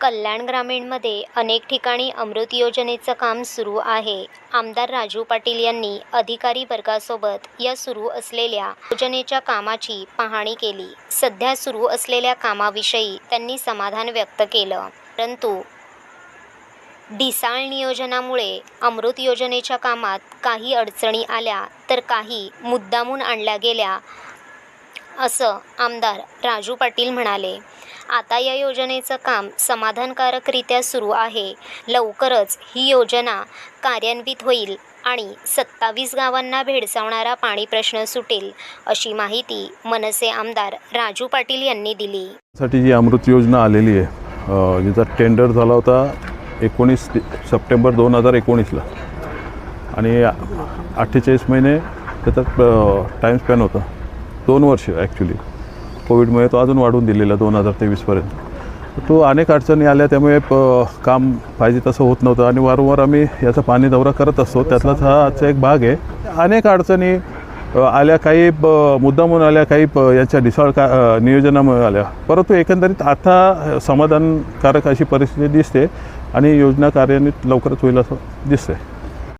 कल्याण ग्रामीणमध्ये अनेक ठिकाणी अमृत योजनेचं काम सुरू आहे. आमदार राजू पाटील यांनी अधिकारी वर्गासोबत या सुरू असलेल्या योजनेच्या कामाची पाहणी केली. सध्या सुरू असलेल्या कामाविषयी त्यांनी समाधान व्यक्त केलं. परंतु ढिसाळ नियोजनामुळे अमृत योजनेच्या कामात काही अडचणी आल्या तर काही मुद्दामून आणल्या गेल्या असं आमदार राजू पाटील म्हणाले. आता या योजनेचं काम समाधानकारकरित्या सुरू आहे. लवकरच ही योजना कार्यान्वित होईल आणि सत्तावीस गावांना भेडसावणारा पाणी प्रश्न सुटेल अशी माहिती मनसे आमदार राजू पाटील यांनी दिली. साठी जी अमृत योजना आलेली आहे जिचा टेंडर झाला होता एकोणीस सप्टेंबर दोन हजार एकोणीसला. आणि अठ्ठेचाळीस महिने त्याचा टाईम स्पॅन होता. दोन वर्ष ॲक्च्युली कोविडमुळे तो अजून वाढवून दिलेला दोन हजार तेवीसपर्यंत तो अनेक अडचणी आल्या त्यामुळे प काम पाहिजे तसं होत नव्हतं. आणि वारंवार आम्ही याचा पाणी दौरा करत असतो. त्यातलाच हा आजचा एक भाग आहे. अनेक अडचणी आल्या काही ब- मुद्दामून आल्या काही प- याच्या ढिसाळ का नियोजनामुळे आल्या. परंतु एकंदरीत आता समाधानकारक अशी परिस्थिती दिसते आणि योजना कार्यान्वित लवकरच होईल असं दिसतंय.